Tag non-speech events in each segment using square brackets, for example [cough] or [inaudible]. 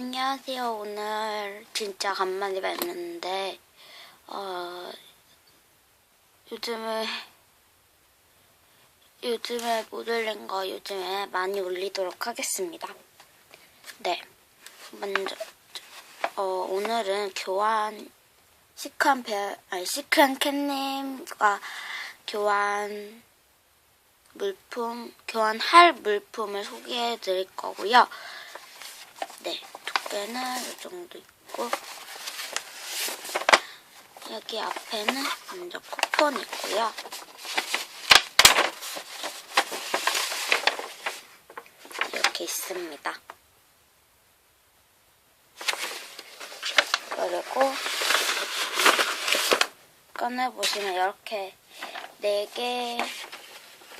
안녕하세요. 오늘 진짜 간만에 뵙는데, 어, 요즘에, 요즘에 못 올린 거 요즘에 많이 올리도록 하겠습니다. 네. 먼저, 어, 오늘은 교환, 시크한 배, 아니, 시크한 캣님과 교환 물품, 교환할 물품을 소개해 드릴 거고요. 네, 두께는 이 정도 있고 여기 앞에는 먼저 쿠폰 있고요. 이렇게 있습니다. 그리고 꺼내보시면 이렇게 네 개,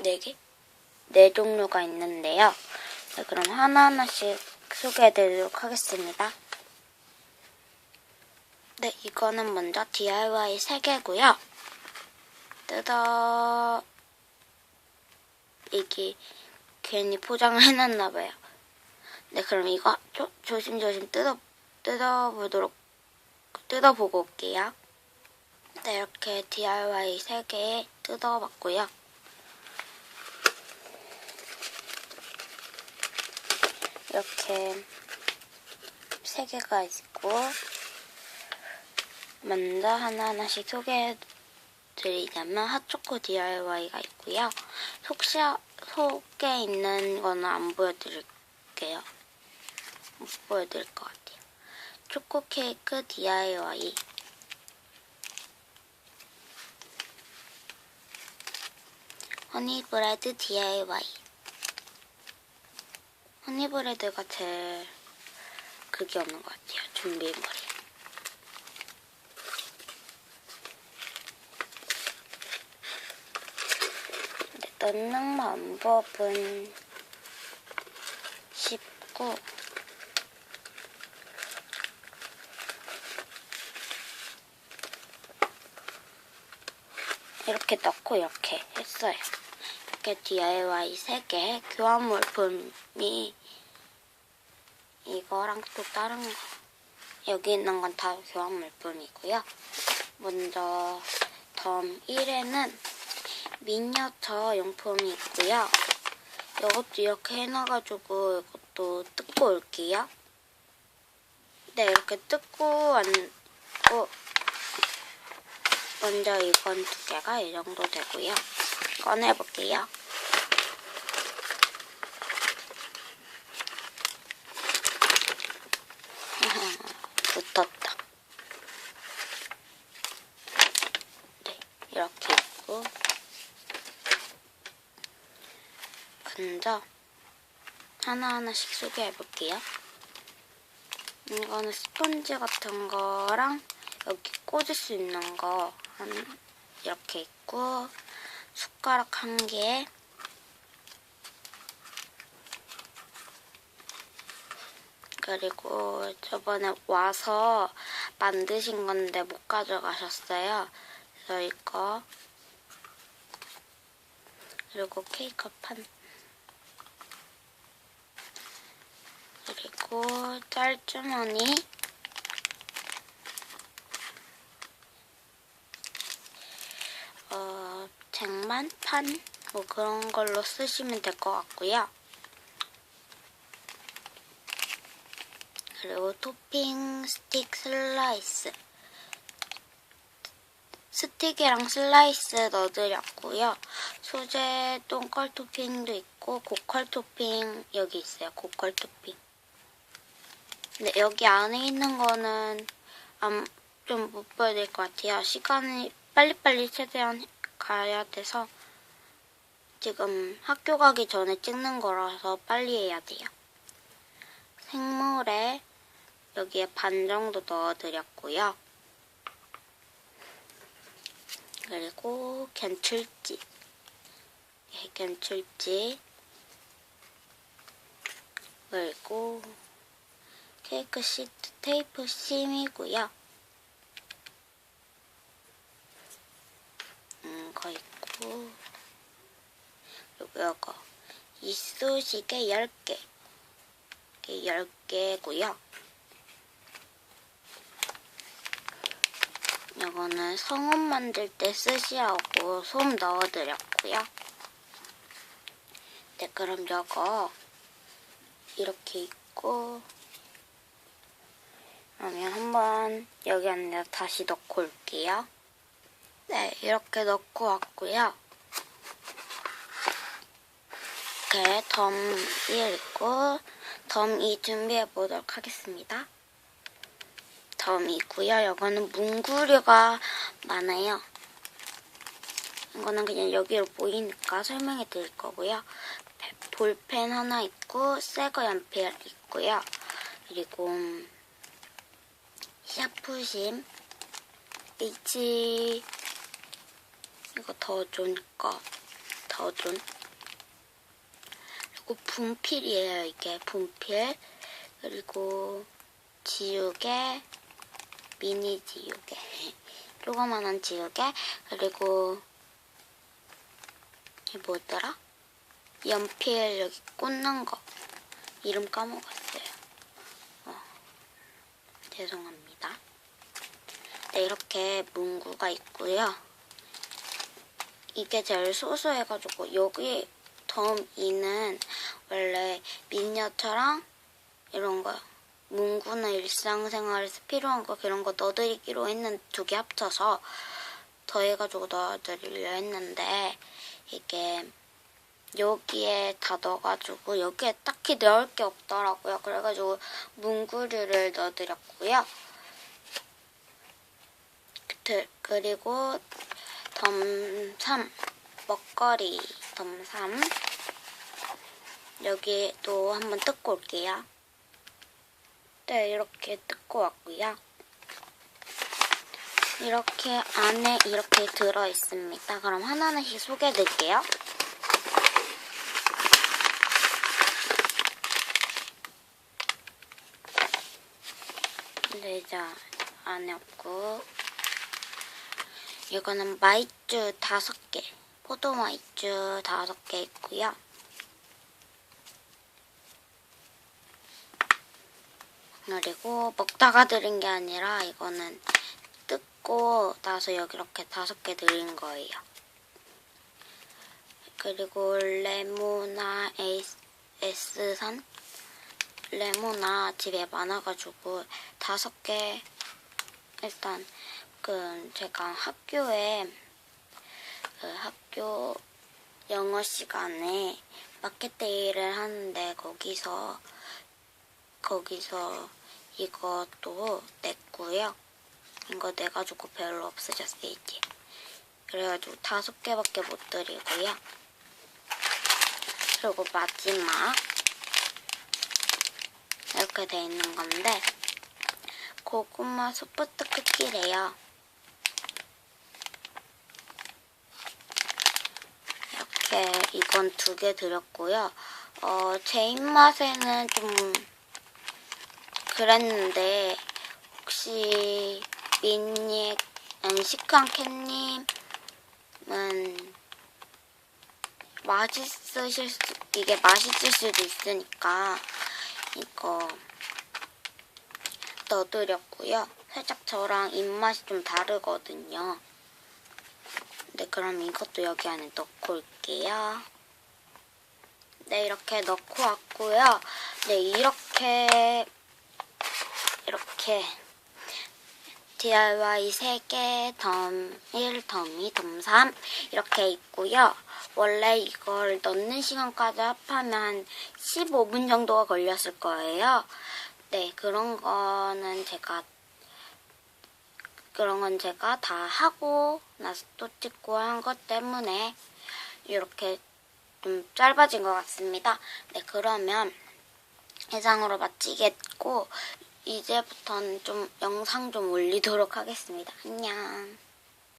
네 개? 네 종류가 있는데요. 네, 그럼 하나하나씩 소개해드리도록 하겠습니다. 네, 이거는 먼저 DIY 3개고요. 뜯어... 이게 괜히 포장을 해놨나봐요. 네, 그럼 이거 조, 조심조심 뜯어, 뜯어보도록, 뜯어보고 올게요. 네, 이렇게 DIY 3개 뜯어봤고요. 이렇게 세 개가 있고 먼저 하나하나씩 소개해 드리자면 핫초코 DIY가 있고요. 속시 속에 있는 거는 안 보여드릴게요. 못 보여드릴 것 같아요. 초코 케이크 DIY 허니브레드 DIY 허니브레드가 제일 그게 없는 것 같아요. 준비물이. 네, 넣는 방법은 쉽고 이렇게 넣고 이렇게 했어요. 이렇게 DIY 3개 교환 물품이 이거랑 또 다른 거 여기 있는 건 다 교환 물품이고요. 먼저 덤 1에는 미니어처 용품이 있고요. 이것도 이렇게 해놔가지고 이것도 뜯고 올게요. 네, 이렇게 뜯고 왔고 먼저 이건 두 개가 이 정도 되고요. 꺼내볼게요. 붙었다. 네, 이렇게 있고 먼저 하나하나씩 소개해볼게요. 이거는 스펀지 같은 거랑 여기 꽂을 수 있는 거 한, 이렇게 있고 숟가락 한 개, 그리고 저번에 와서 만드신 건데 못 가져가셨어요. 그래서 이거 그리고 케이크 판 그리고 짤주머니 어, 쟁반판 뭐 그런 걸로 쓰시면 될 것 같고요. 그리고 토핑 스틱 슬라이스 스틱이랑 슬라이스 넣어드렸고요. 소재 똥컬 토핑도 있고 고컬 토핑 여기 있어요. 고컬 토핑. 근데 여기 안에 있는 거는 좀 못 보여드릴 것 같아요. 시간이 빨리빨리 최대한 가야 돼서 지금 학교 가기 전에 찍는 거라서 빨리 해야 돼요. 생물에 여기에 반 정도 넣어드렸고요. 그리고 견출지, 예, 견출지, 그리고 테이크 시트 테이프 심이고요. 음, 거 있고 그리고 요거 이쑤시개 10개 이게 10개고요. 요거는 성옷 만들 때 쓰시라고 솜 넣어드렸고요. 네, 그럼 요거 이렇게 있고 그러면 한번 여기 안에 다시 넣고 올게요. 네, 이렇게 넣고 왔고요. 이렇게 덤 1 있고 덤 2 준비해 보도록 하겠습니다. 덤이고요. 이거는 문구류가 많아요. 이거는 그냥 여기로 보이니까 설명해 드릴 거고요. 볼펜 하나 있고 새거 연필 있고요. 그리고 음, 샤프심 H 이거 더존 거 더존 그리고 분필이에요 이게 분필. 그리고 지우개 미니 지우개 [laughs] 조그만한 지우개. 그리고 이게 뭐더라? 연필 여기 꽂는 거. 이름 까먹었어요. 어, 죄송합니다 네 이렇게 문구가 있고요 이게 제일 소소해가지고 여기 덤 2는 원래 미니어처랑 이런 거 문구나 일상생활에서 필요한 거 그런 거 넣어드리기로 했는 두 개 합쳐서 더해가지고 넣어드리려 했는데 이게 여기에 다 넣어가지고 여기에 딱히 넣을 게 없더라고요. 그래가지고 문구류를 넣어드렸고요. 그- 그리고 덤3 먹거리 덤3 여기 또 한번 뜯고 올게요. 네, 이렇게 뜯고 왔고요. 이렇게 안에 이렇게 들어 있습니다. 그럼 하나하나씩 소개해 드릴게요. 네, 안에 없고 이거는 마이쮸 다섯 개, 포도 마이쮸 다섯 개 있고요. 그리고 먹다가 들은 게 아니라 이거는 뜯고 나서 여기 이렇게 다섯 개 들인 거예요. 그리고 레모나 S산 레모나 집에 많아가지고 다섯 개 일단 그 제가 학교에 그 학교 영어 시간에 마켓데이를 하는데 거기서 거기서 이것도 냈고요. 이거 내가지고 별로 없어졌어요 이제. 그래가지고 다섯 개밖에 못 드리고요. 그리고 마지막 이렇게 돼 있는 건데 고구마 소프트 쿠키래요. 이렇게 이건 두 개 드렸고요. 어, 제 입맛에는 좀 그랬는데 혹시 민니 시크한 캣님은 맛있으실 수 이게 맛있을 수도 있으니까 이거 넣어드렸고요. 살짝 저랑 입맛이 좀 다르거든요. 네, 그럼 이것도 여기 안에 넣고 올게요. 네, 이렇게 넣고 왔고요. 네, 이렇게 이렇게 DIY 3개, 덤 1, 덤 2, 덤3 이렇게 있고요. 원래 이걸 넣는 시간까지 합하면 한 15분 정도가 걸렸을 거예요. 네, 그런 거는 제가 그런 건 제가 다 하고 나서 또 찍고 한 것 때문에 이렇게 좀 짧아진 것 같습니다. 네, 그러면 이상으로 마치겠고 이제부터는 좀 영상 좀 올리도록 하겠습니다. 안녕.